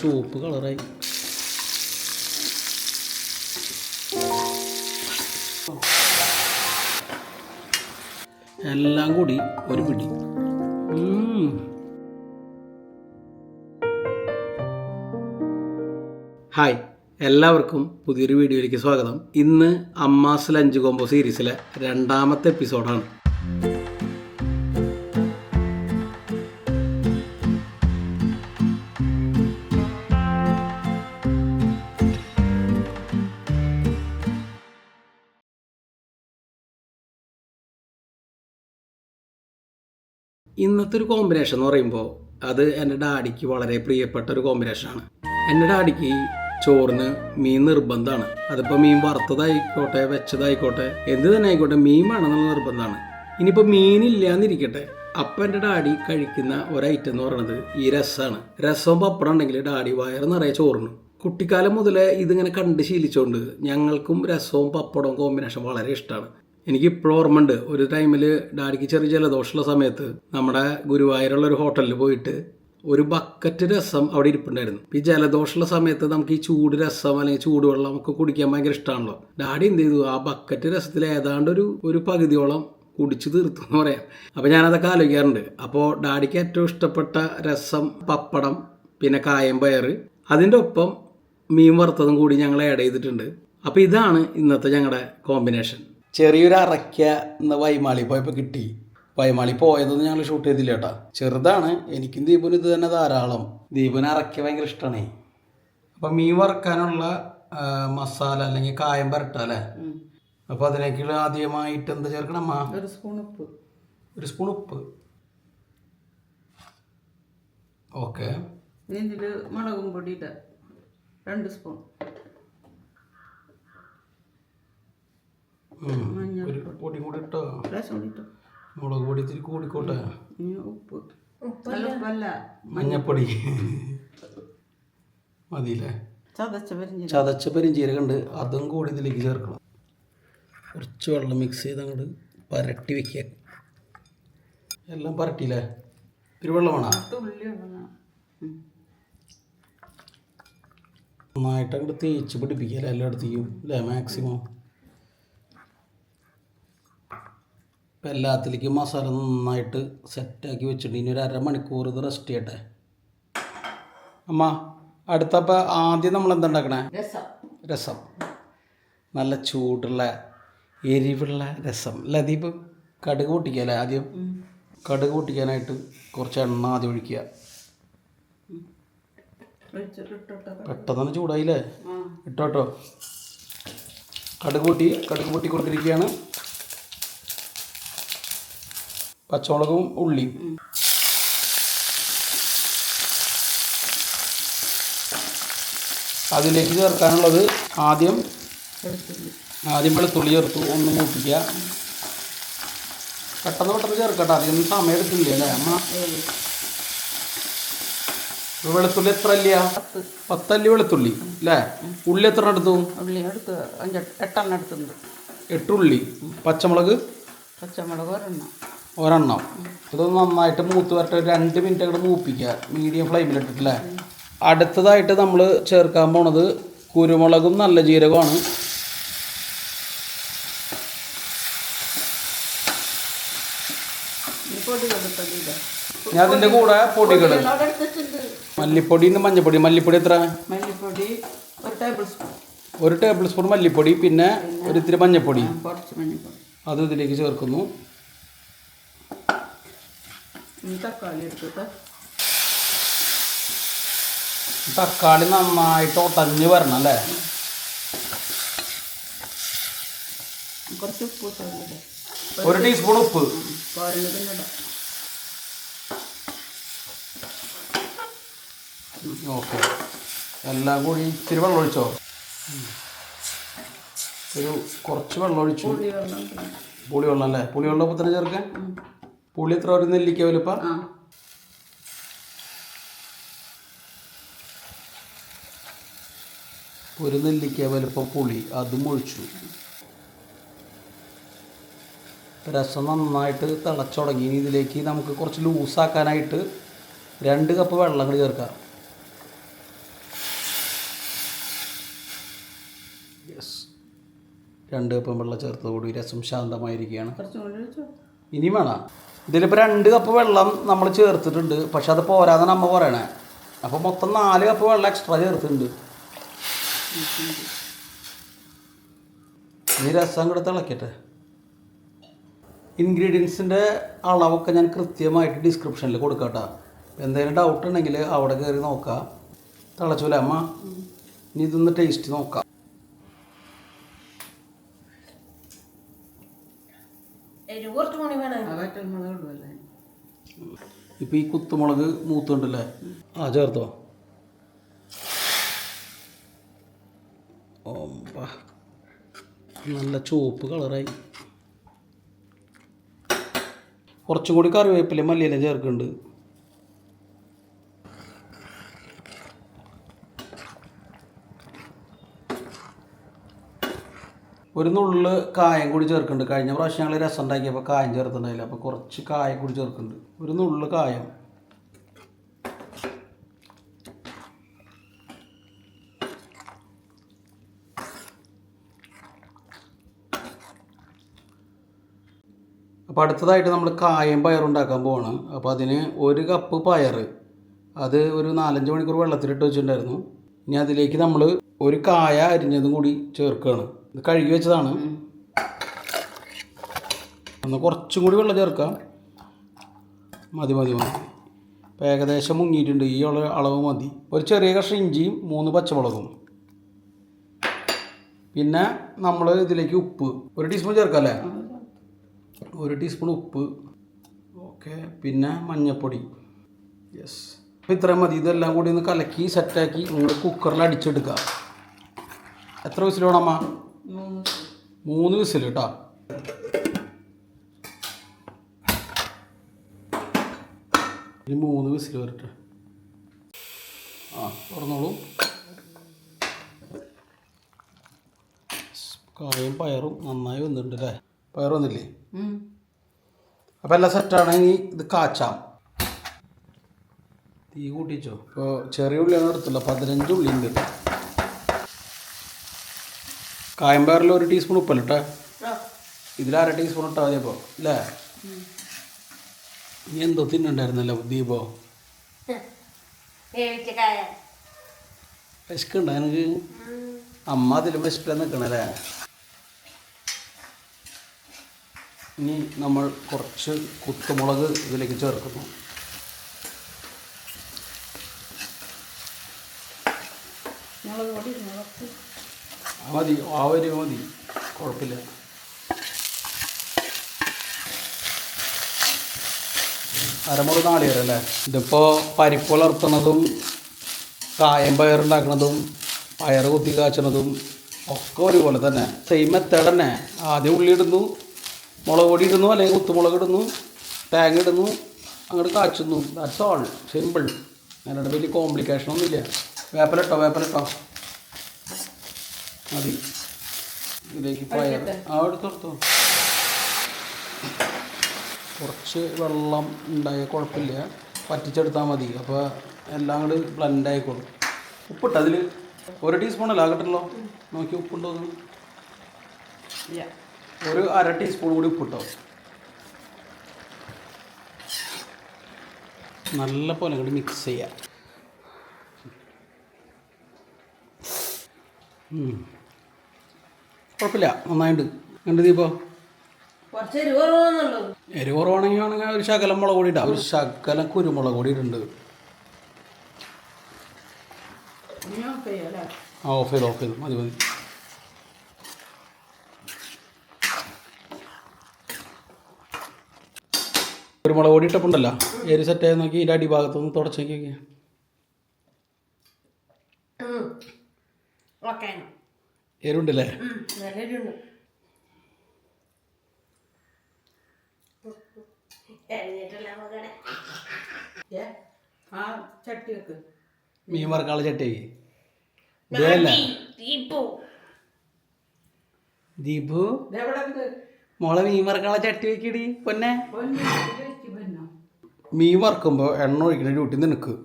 ചുവപ്പ് കളറായി. എല്ലാം കൂടി ഒരു പിടി. ഹായ് എല്ലാവർക്കും പുതിയൊരു വീഡിയോയിലേക്ക് സ്വാഗതം. ഇന്ന് അമ്മാസ് ലഞ്ച് കോംബോ സീരീസിലെ രണ്ടാമത്തെ എപ്പിസോഡാണ് ഇന്നത്തെ ഒരു കോമ്പിനേഷൻ എന്ന് പറയുമ്പോൾ അത് എന്റെ ഡാഡിക്ക് വളരെ പ്രിയപ്പെട്ട ഒരു കോമ്പിനേഷനാണ് എന്റെ ഡാഡിക്ക് ചോറിന് മീൻ നിർബന്ധമാണ്. അതിപ്പോൾ മീൻ വറുത്തതായിക്കോട്ടെ വെച്ചതായിക്കോട്ടെ എന്ത് തന്നെ ആയിക്കോട്ടെ മീൻ വേണമെന്നുള്ള നിർബന്ധമാണ്. ഇനിയിപ്പോൾ മീനില്ലാന്നിരിക്കട്ടെ അപ്പം എന്റെ ഡാഡി കഴിക്കുന്ന ഒരു ഐറ്റം എന്ന് പറയുന്നത് ഈ രസമാണ് രസവും പപ്പടം ഉണ്ടെങ്കിൽ ഡാഡി വയറ് നിറയെ ചോറിന്. കുട്ടിക്കാലം മുതലേ ഇതിങ്ങനെ കണ്ട് ശീലിച്ചുകൊണ്ട് ഞങ്ങൾക്കും രസവും പപ്പടവും കോമ്പിനേഷൻ വളരെ ഇഷ്ടമാണ് എനിക്ക് ഇപ്പോഴും ഓർമ്മയുണ്ട്. ഒരു ടൈമിൽ ഡാഡിക്ക് ചെറിയ ജലദോഷമുള്ള സമയത്ത് നമ്മുടെ ഗുരുവായൂരുള്ള ഒരു ഹോട്ടലിൽ പോയിട്ട് ഒരു ബക്കറ്റ് രസം അവിടെ ഇരിപ്പുണ്ടായിരുന്നു. ഈ ജലദോഷമുള്ള സമയത്ത് നമുക്ക് ഈ ചൂട് രസം അല്ലെങ്കിൽ ചൂടുവെള്ളം ഒക്കെ കുടിക്കാൻ ഭയങ്കര ഇഷ്ടമാണല്ലോ ഡാഡി എന്ത് ചെയ്തു? ആ ബക്കറ്റ് രസത്തിൽ ഏതാണ്ട് ഒരു ഒരു പകുതിയോളം കുടിച്ചു തീർത്തു എന്ന് പറയാം. അപ്പോൾ ഞാനതൊക്കെ ആലോചിക്കാറുണ്ട്. അപ്പോൾ ഡാഡിക്ക് ഏറ്റവും ഇഷ്ടപ്പെട്ട രസം പപ്പടം പിന്നെ കായം പയർ അതിന്റെ ഒപ്പം മീൻ വറുത്തതും കൂടി ഞങ്ങൾ ആഡ് ചെയ്തിട്ടുണ്ട്. അപ്പോൾ ഇതാണ് ഇന്നത്തെ ഞങ്ങളുടെ കോമ്പിനേഷൻ ചെറിയൊരു അറയ്ക്ക എന്ന വൈമാളി പോയപ്പോൾ കിട്ടി. വൈമാളി പോയതൊന്നും ഞങ്ങൾ ഷൂട്ട് ചെയ്തില്ല കേട്ടോ. ചെറുതാണ്. എനിക്കും ദീപുനും ഇത് തന്നെ ധാരാളം. ദീപന് അറയ്ക്ക ഭയങ്കര ഇഷ്ടമാണ് അപ്പം മീൻ വറുക്കാനുള്ള മസാല അല്ലെങ്കിൽ കായം പരട്ട അല്ലേ? അപ്പോൾ അതിനേക്കുള്ള ആദ്യമായിട്ട് എന്ത് ചേർക്കണം ഒരു സ്പൂൺ ഉപ്പ്. ഒരു സ്പൂൺ ഉപ്പ്. ഓക്കെ. ഇതിൽ മുളകും പൊടി ഇടാം. രണ്ട് സ്പൂൺ. ഒരു പൊടി കൂടി ഇട്ടോ? മുളക് പൊടി ഇത്തിരി കൂടിക്കോട്ടെ ഉപ്പ്. നല്ല ഉപ്പല്ല. മഞ്ഞപ്പൊടി. മതിയില്ലേ? ചതച്ച പെരും ചതച്ച പെരിഞ്ചീരകമുണ്ട് അതും കൂടി ഇതിലേക്ക് ചേർക്കണം. കുറച്ച് വെള്ളം മിക്സ് ചെയ്ത് അങ്ങോട്ട് പരട്ടി വെക്കുക. എല്ലാം പരട്ടിയില്ലേ? ഇത്തിരി വെള്ളം വേണം. നന്നായിട്ട് അങ്ങോട്ട് തേച്ച് പിടിപ്പിക്കുക എല്ലായിടത്തേക്കും? അല്ലേ മാക്സിമം ഇപ്പം എല്ലാത്തിലേക്കും മസാല നന്നായിട്ട് സെറ്റാക്കി വെച്ചിട്ട് ഇനി ഒരു അരമണിക്കൂർ ഇത് റെസ്റ്റ് ചെയ്യട്ടെ. അമ്മ അടുത്തപ്പോൾ ആദ്യം നമ്മൾ എന്താ ഉണ്ടാക്കണേ? രസം. നല്ല ചൂടുള്ള എരിവുള്ള രസം. അല്ല ദീപ് കടുക് പൊട്ടിക്കാല്ലേ ആദ്യം? കടുക് പൊട്ടിക്കാനായിട്ട് കുറച്ച് എണ്ണ ആദ്യം ഒഴിക്കുക. പെട്ടെന്ന് തന്നെ ചൂടായില്ലേ? ഇട്ടോട്ടോ കടുക് പൊട്ടി കടുക് പൊട്ടിക്കൊണ്ടിരിക്കുകയാണ് പച്ചമുളകും ഉള്ളിയും. അതിലേക്ക് ചേർക്കാനുള്ളത് ആദ്യം ആദ്യം വെളുത്തുള്ളി ചേർത്തു ഒന്ന് മൂപ്പിക്കുക. പെട്ടെന്ന് പെട്ടെന്ന് ചേർക്കട്ടെ അധികം സമയം എടുക്കില്ല അല്ലേ? അമ്മ? വെളുത്തുള്ളി എത്ര അല്ല പത്തല്ലി വെളുത്തുള്ളി അല്ലേ? ഉള്ളി എത്ര എടുത്തു? ഉള്ളി എടുത്ത് അഞ്ച് എട്ടെണ്ണം എടുത്തുണ്ട് എട്ടുള്ളി. പച്ചമുളക്? പച്ചമുളക് ഒരെണ്ണം. ഒരെണ്ണം. ഇത് നന്നായിട്ട് മൂത്ത് വരട്ടെ. രണ്ട് മിനിറ്റ് അങ്ങോട്ട് മൂപ്പിക്കുക. മീഡിയം ഫ്ലെയിമിലിട്ടിട്ടില്ലേ? അടുത്തതായിട്ട് നമ്മൾ ചേർക്കാൻ പോണത് കുരുമുളകും നല്ല ജീരകമാണ് ഞാൻ അതിന്റെ കൂടെ പൊടികൾ മല്ലിപ്പൊടി മഞ്ഞപ്പൊടി. മല്ലിപ്പൊടി എത്ര? മല്ലിപ്പൊടി ഒരു ടേബിൾ സ്പൂൺ. ഒരു ടേബിൾ സ്പൂൺ മല്ലിപ്പൊടി പിന്നെ ഒരു ഇത്തിരി മഞ്ഞപ്പൊടി. അത് ഇതിലേക്ക് ചേർക്കുന്നു. തക്കാളി എടുത്തിട്ട്. തക്കാളി നന്നായിട്ട് ഒട്ടഞ്ഞ് വരണം അല്ലേ? കുറച്ച് ഉപ്പ് ഒരു ടീസ്പൂൺ ഉപ്പ്. ഓക്കെ. എല്ലാം കൂടി ഇത്തിരി വെള്ളം ഒഴിച്ചോ? ഒരു കുറച്ച് വെള്ളം ഒഴിച്ചു. പുളി വെള്ളം പിന്നെ പുളി വെള്ളം അല്ലേ? പുളിവെള്ളം വെള്ളം ഇപ്പം തന്നെ ചേർക്കാൻ പുളി എത്ര ഒരു നെല്ലിക്ക വലുപ്പം? ഒരു നെല്ലിക്ക വലുപ്പം പുളി അതും ഒഴിച്ചു. രസം നന്നായിട്ട് തിളച്ചു തുടങ്ങി ഇനി ഇതിലേക്ക് നമുക്ക് കുറച്ച് ലൂസാക്കാനായിട്ട് രണ്ട് കപ്പ് വെള്ളം കൂടി ചേർക്കാം. യെസ് രണ്ട് കപ്പ് വെള്ളം ചേർത്തതോടുകൂടി രസം ശാന്തമായിരിക്കുകയാണ്. ഇനി വേണം? ഇതിലിപ്പോൾ രണ്ട് കപ്പ് വെള്ളം നമ്മൾ ചേർത്തിട്ടുണ്ട്. പക്ഷെ അത് പോരാന്നാണ് അമ്മ പറയണേ. അപ്പോൾ മൊത്തം നാല് കപ്പ് വെള്ളം എക്സ്ട്രാ ചേർത്തിട്ടുണ്ട്. ഈ രസം കൂടെ തിളക്കട്ടെ. ഇൻഗ്രീഡിയൻസിന്റെ അളവൊക്കെ ഞാൻ കൃത്യമായിട്ട് ഡിസ്ക്രിപ്ഷനിൽ കൊടുക്കാം കേട്ടോ എന്തെങ്കിലും ഡൗട്ട് ഉണ്ടെങ്കിൽ അവിടെ കയറി നോക്കാം. തിളച്ചൂല അമ്മ? ഇനി ഇതൊന്ന് ടേസ്റ്റ് നോക്കാം. എരിവ് കുറച്ച് മണി വേണം. ഇടുമല്ലേ ഇപ്പോൾ ഈ കുത്തുമുളക് മൂത്തുണ്ടല്ലേ? ആ ചേർത്തോ. ഓമ്പ. നല്ല ചുവപ്പ് കളറായി. കുറച്ചും കൂടി കറിവേപ്പില മല്ലിയില ചേർക്കുന്നുണ്ട്. ഒരു നുള്ള് കായം കൂടി ചേർക്കുന്നുണ്ട്. കഴിഞ്ഞ പ്രാവശ്യം ഞങ്ങൾ രസം ഉണ്ടാക്കിയപ്പോൾ കായം ചേർത്തിട്ടുണ്ടായില്ല. അപ്പോൾ കുറച്ച് കായം കൂടി ചേർക്കുന്നുണ്ട്. ഒരു നുള്ള് കായം. അപ്പോൾ അടുത്തതായിട്ട് നമ്മൾ കായം പയറുണ്ടാക്കാൻ പോവാണ്. അപ്പോൾ അതിന് ഒരു കപ്പ് പയർ അത് ഒരു നാലഞ്ച് മണിക്കൂർ വെള്ളത്തിലിട്ട് വെച്ചിട്ടുണ്ടായിരുന്നു. ഇനി അതിലേക്ക് നമ്മൾ ഒരു കായ അരിഞ്ഞതും കൂടി ചേർക്കുകയാണ് ഇത് കഴുകി വെച്ചതാണ്. ഒന്ന് കുറച്ചും കൂടി വെള്ളം ചേർക്കാം. മതി മതി മതി. ഇപ്പോൾ ഏകദേശം മുങ്ങിയിട്ടുണ്ട്. ഈ അളവ് മതി. ഒരു ചെറിയ കഷ്ണം ഇഞ്ചിയും മൂന്ന് പച്ചമുളകും. പിന്നെ നമ്മൾ ഇതിലേക്ക് ഉപ്പ്. ഒരു ടീസ്പൂൺ ചേർക്കാം അല്ലേ ഒരു ടീസ്പൂൺ ഉപ്പ്. ഓക്കെ. പിന്നെ മഞ്ഞൾപ്പൊടി. യെസ് അപ്പോൾ ഇത്രയും മതി. ഇതെല്ലാം കൂടി ഒന്ന് കലക്കി സെറ്റാക്കി നിങ്ങൾ കുക്കറിൽ അടിച്ചെടുക്കുക എത്ര അമ്മ? മൂന്ന് വിസിൽ കേട്ടോ ഇനി മൂന്ന് വിസിൽ വരട്ടെ. ആ തുറന്നോളൂ. കായും പയറും നന്നായി വന്നിട്ടുണ്ട് അല്ലേ പയർ വന്നില്ലേ? അപ്പം അപ്പോൾ എല്ലാം സെറ്റാണെങ്കിൽ ഇത് കാച്ചാം. തീ കൂട്ടിച്ചോ? ഇപ്പോൾ ചെറിയ ഉള്ളിയാണ് എടുത്തുള്ള. പതിനഞ്ച് ഉള്ളി ഉണ്ട് കായമ്പയറിൽ ഒരു ടീസ്പൂൺ ഉപ്പല്ല കേട്ടോ ഇതിൽ അര ടീസ്പൂൺ ഇട്ടാൽ മതി അപ്പോൾ അല്ലേ? നീ എന്തോ തിന്നുണ്ടായിരുന്നല്ലോ ദീപോ? വിശക്കുണ്ടോ എനിക്ക് അമ്മ അതിലും വിശപ്പില്ല നിൽക്കണല്ലേ ഇനി നമ്മൾ കുറച്ച് കുത്തുമുളക് ഇതിലേക്ക് ചേർക്കുന്നു. മുളക് പൊടി മുളക് ആ മതി ആവരി മതി. കുഴപ്പമില്ല. അരമുറി നാളികേരല്ലേ? ഇതിപ്പോൾ പരിപ്പ് വളർത്തുന്നതും കായം പയറുണ്ടാക്കുന്നതും പയർ കുത്തി കാച്ചണതും ഒക്കെ ഒരുപോലെ തന്നെ. സെയിം മെത്തേഡ് തന്നെ. ആദ്യം ഉള്ളി ഇടുന്നു മുളക് പൊടി ഇടുന്നു അല്ലെങ്കിൽ കുത്തുമുളക് ഇടുന്നു തേങ്ങ ഇടുന്നു അങ്ങോട്ട് കാച്ചുന്നു. ദാറ്റ്സ് ഓൾ സിമ്പിൾ അതിനോട് വലിയ കോംപ്ലിക്കേഷൻ ഒന്നുമില്ല. വേപ്പലിട്ടോ വേപ്പലിട്ടോ മതി. ഇതിലേക്ക് പയർ ആ എടുത്തോടുത്തോ കുറച്ച് വെള്ളം ഉണ്ടായ കുഴപ്പമില്ല. പറ്റിച്ചെടുത്താൽ മതി. അപ്പോൾ എല്ലാം കൂടി ബ്ലൻഡ് ആയിക്കോളും. ഉപ്പിട്ട് അതിൽ ഒരു ടീസ്പൂൺ അല്ല ആകട്ടല്ലോ നോക്കി ഉപ്പുണ്ടോ ഒരു അര ടീസ്പൂൺ കൂടി ഉപ്പിട്ടോ. നല്ല പോലെ കൂടി മിക്സ് ചെയ്യാം. ഉം. കുഴപ്പമില്ല. നന്നായിട്ട് കണ്ടു ദീപോ? എരിവ് കുറവാണെങ്കിൽ വേണമെങ്കിൽ ഒരു ശകലം മുളക് കൂടി ഇടാം. ഒരു ശകലം കുരുമുളക് കൂടി അല്ലേ? ആ ഓഫ് ചെയ്ത് ഓഫ് ചെയ്ത്. മതി മതി. കുരുമുളക് പൊടി ഇട്ടപ്പുണ്ടല്ലോ. എരി സെറ്റായി നോക്കി ഇതിന്റെ അടിഭാഗത്തൊന്ന് തുടച്ചേക്കൊക്കെ ഓക്കെ എരുണ്ടല്ലേ? ആ ചട്ടി വെക്ക്. മീൻ വറക്കാളെ ചട്ടി ദീപു. മോളെ മീൻ വറക്കാളെ ചട്ടി വെക്കിടി പൊന്നെ. മീൻ വറക്കുമ്പോ എണ്ണ ഒഴിക്കണ ഡ്യൂട്ടി നിനക്ക്.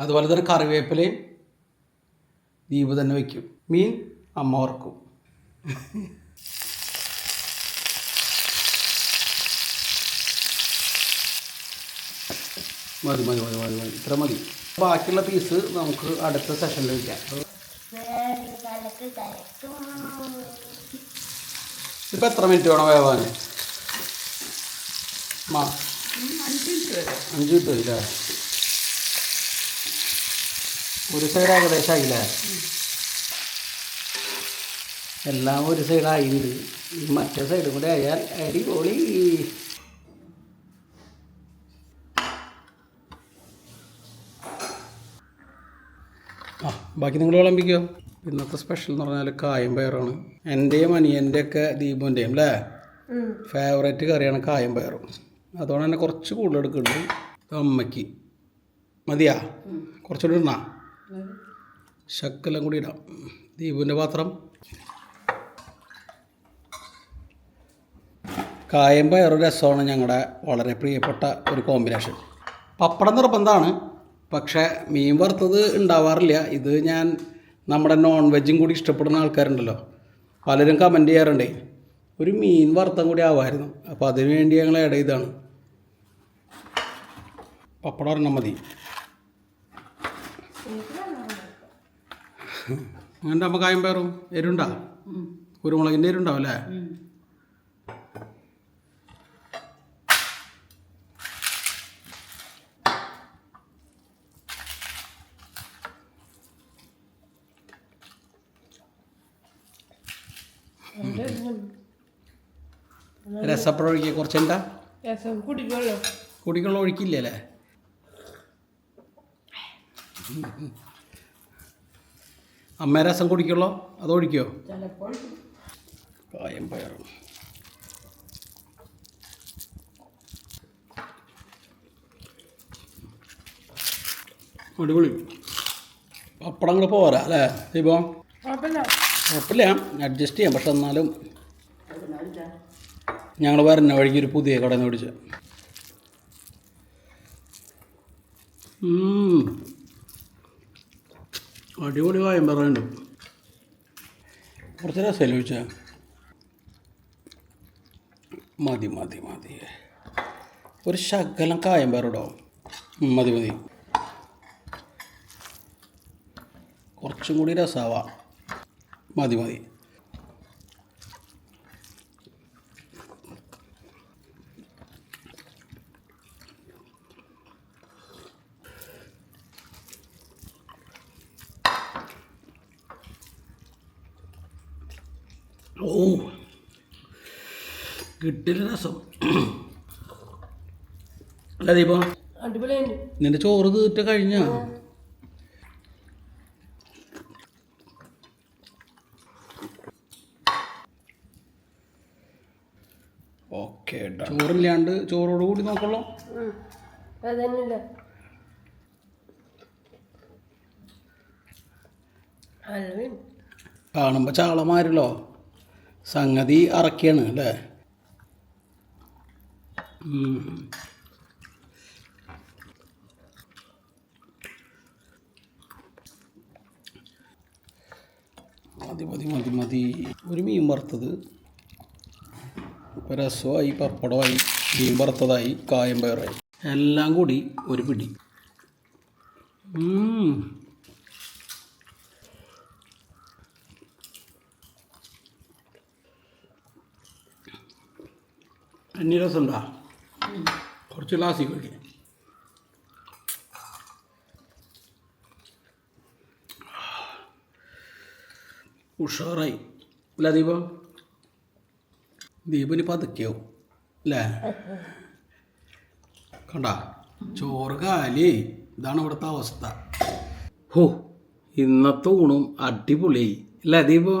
അതുപോലെ തന്നെ കറിവേപ്പിലയും ദീപ് തന്നെ വയ്ക്കും മീൻ അമ്മ വറക്കും മതി മതി മതി മതി മതി. ഇത്ര മതി. ബാക്കിയുള്ള പീസ് നമുക്ക് അടുത്ത സെഷനിൽ വയ്ക്കാം ഇപ്പം എത്ര മിനിറ്റ് വേണം വേവാൻ മാ. അഞ്ച് മിനിറ്റ് ഇല്ലേ? ഒരു സൈഡ് ഏകദേശം ആയില്ലേ? എല്ലാം ഒരു സൈഡ് ആയിട്ടുണ്ട് ഈ മറ്റേ സൈഡും കൂടെ ആയാൽ അടിപൊളി. ആ ബാക്കി നിങ്ങൾ വിളമ്പിക്കോ? ഇന്നത്തെ സ്പെഷ്യൽ എന്ന് പറഞ്ഞാൽ കായം പയറാണ്. എന്റെയും അനിയന്റെ ഒക്കെ ദീപുന്റെയും അല്ലേ ഫേവറേറ്റ് കറിയാണ് കായം പയറും. അതുകൊണ്ട് തന്നെ കുറച്ച് കൂടുതൽ എടുക്കുന്നുണ്ട്. അമ്മയ്ക്ക്. മതിയാ? കുറച്ചുകൂടി ഇടണ? ശക്കെല്ലാം കൂടി ഇടാം. ദീപുവിന്റെ പാത്രം. കായം പയറും രസമാണ് ഞങ്ങളുടെ വളരെ പ്രിയപ്പെട്ട ഒരു കോമ്പിനേഷൻ പപ്പടം നിർബന്ധമാണ് പക്ഷേ മീൻ വറുത്തത് ഉണ്ടാവാറില്ല. ഇത് ഞാൻ നമ്മുടെ നോൺ വെജും കൂടി ഇഷ്ടപ്പെടുന്ന ആൾക്കാരുണ്ടല്ലോ. പലരും കമന്റ് ചെയ്യാറുണ്ടേ. ഒരു മീൻ വറുത്തം കൂടി ആവായിരുന്നു. അപ്പോൾ അതിനു വേണ്ടി ഞങ്ങൾ ആഡ് ചെയ്താണ് പപ്പടം ഒരെണ്ണം മതി. അങ്ങനെ നമുക്ക് കായം പയറും എരുണ്ടാ? കുരുമുളകിന്റെ എരുണ്ടാവും അല്ലേ? രസപ്പഴം ഒഴിക്കുക രസം. കുടിക്കുള്ളൂ കുടിക്കുള്ള ഒഴിക്കില്ലേ അല്ലേ? അമ്മ രസം കുടിക്കുള്ളോ? അത് ഒഴിക്കോ? കായം പയറും. അടിപൊളി. പപ്പടങ്ങൾ പോരാ അല്ലേ ദീപം? കുഴപ്പമില്ല. കുഴപ്പമില്ല. അഡ്ജസ്റ്റ് ചെയ്യാം. പക്ഷെ എന്നാലും ഞങ്ങൾ വരുന്ന വഴിക്ക് ഒരു പുതിയ കടന്ന് പിടിച്ച് അടിപൊളി കായം പറയുന്നുണ്ട് കുറച്ച് രസമല്ലേ ചോദിച്ചാൽ മതി മതി മതി. ഒരു ശകലം കായം പേരുടോ മതി മതി. കുറച്ചും കൂടി രസമാവാം മതി മതി. ഓ കിട്ടില്ല രസം. അല്ല ദീപ നിന്റെ ചോറ് തീറ്റ കഴിഞ്ഞാ ഓക്കെ ചോറില്ലാണ്ട് ചോറോട് കൂടി നോക്കുള്ളൂ. കാണുമ്പോ കാണുമ്പോൾ ചാളമാരല്ലോ. സംഗതി അറക്കിയാണ് അല്ലേ. മതി മതി മതി മതി. ഒരു മീൻ വറുത്തത്. രസമായി പപ്പടമായി മീൻ വറുത്തതായി കായം പയറായി എല്ലാം കൂടി ഒരു പിടി. അന്യ രസമുണ്ടാ? കുറച്ച് ഗ്ലാസ്സിൽ കഴിക്കും ഉഷാറായി. അല്ല ദീപ. ദീപന് പതുക്കിയാവും അല്ലേ? കണ്ട? ചോറ് കാലേ. ഇതാണ് ഇവിടുത്തെ അവസ്ഥ. ഹോ ഇന്നത്തെ ഊണും അടിപൊളിയായി അല്ലേ ദീപോ?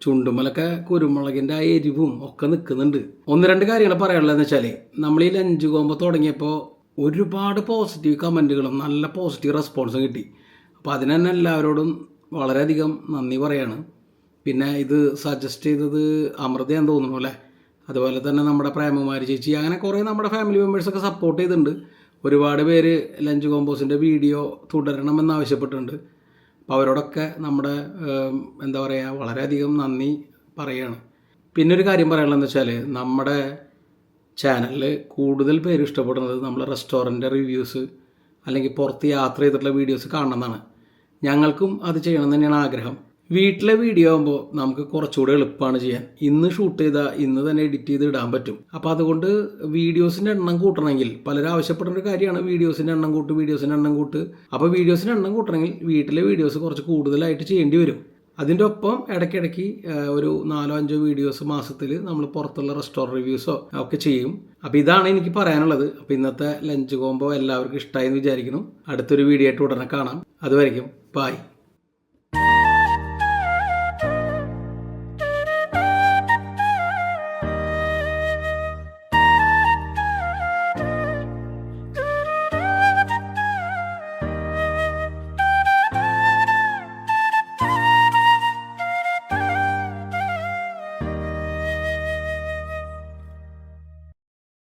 ചുണ്ടുമലൊക്കെ കുരുമുളകിന്റെ ആ എരിവും ഒക്കെ നിൽക്കുന്നുണ്ട്. ഒന്ന് രണ്ട് കാര്യങ്ങൾ പറയാനുള്ളതെന്ന് വെച്ചാൽ നമ്മൾ ഈ ലഞ്ച് കോമ്പോ തുടങ്ങിയപ്പോൾ ഒരുപാട് പോസിറ്റീവ് കമന്റുകളും നല്ല പോസിറ്റീവ് റെസ്പോൺസും കിട്ടി. അപ്പോൾ അതിന് തന്നെ എല്ലാവരോടും വളരെയധികം നന്ദി പറയാണ്. പിന്നെ ഇത് സജസ്റ്റ് ചെയ്തത് അമൃതയാന്ന് തോന്നുന്നു അല്ലേ? അതുപോലെ തന്നെ നമ്മുടെ പ്രേമകുമാരി ചേച്ചി അങ്ങനെ കുറേ നമ്മുടെ ഫാമിലി മെമ്പേഴ്സൊക്കെ സപ്പോർട്ട് ചെയ്തിട്ടുണ്ട്. ഒരുപാട് പേര് ലഞ്ച് കോമ്പോസിന്റെ വീഡിയോ തുടരണമെന്ന് ആവശ്യപ്പെട്ടിട്ടുണ്ട്. അപ്പോൾ അവരോടൊക്കെ നമ്മുടെ എന്താ പറയുക വളരെയധികം നന്ദി പറയുകയാണ് പിന്നെ ഒരു കാര്യം പറയാനുള്ളതെന്ന് വെച്ചാൽ നമ്മുടെ ചാനലിൽ കൂടുതൽ പേര് ഇഷ്ടപ്പെടുന്നത് നമ്മൾ റെസ്റ്റോറന്റ് റിവ്യൂസ് അല്ലെങ്കിൽ പുറത്ത് യാത്ര ചെയ്തിട്ടുള്ള വീഡിയോസ് കാണണമെന്നാണ്. ഞങ്ങൾക്കും അത് ചെയ്യണം തന്നെയാണ് ആഗ്രഹം. വീട്ടിലെ വീഡിയോ ആകുമ്പോൾ നമുക്ക് കുറച്ചുകൂടെ എളുപ്പമാണ് ചെയ്യാൻ. ഇന്ന് ഷൂട്ട് ചെയ്താൽ ഇന്ന് തന്നെ എഡിറ്റ് ചെയ്ത് ഇടാൻ പറ്റും. അപ്പോൾ അതുകൊണ്ട് വീഡിയോസിന്റെ എണ്ണം കൂട്ടണമെങ്കിൽ പലരും ആവശ്യപ്പെടുന്ന ഒരു കാര്യമാണ്. വീഡിയോസിന്റെ എണ്ണം കൂട്ട് വീഡിയോസിന്റെ എണ്ണം കൂട്ട്. അപ്പോൾ വീഡിയോസിന്റെ എണ്ണം കൂട്ടണമെങ്കിൽ വീട്ടിലെ വീഡിയോസ് കുറച്ച് കൂടുതലായിട്ട് ചെയ്യേണ്ടി വരും. അതിന്റെ ഒപ്പം ഇടയ്ക്കിടയ്ക്ക് ഒരു നാലോ അഞ്ചോ വീഡിയോസ് മാസത്തിൽ നമ്മൾ പുറത്തുള്ള റെസ്റ്റോറന്റ് റിവ്യൂസോ ഒക്കെ ചെയ്യും. അപ്പോൾ ഇതാണ് എനിക്ക് പറയാനുള്ളത്. അപ്പോൾ ഇന്നത്തെ ലഞ്ച് കോംബോ എല്ലാവർക്കും ഇഷ്ടമായി എന്ന് വിചാരിക്കുന്നു. അടുത്തൊരു വീഡിയോ ആയിട്ട് ഉടനെ കാണാം. അതുവരെയും ബായ്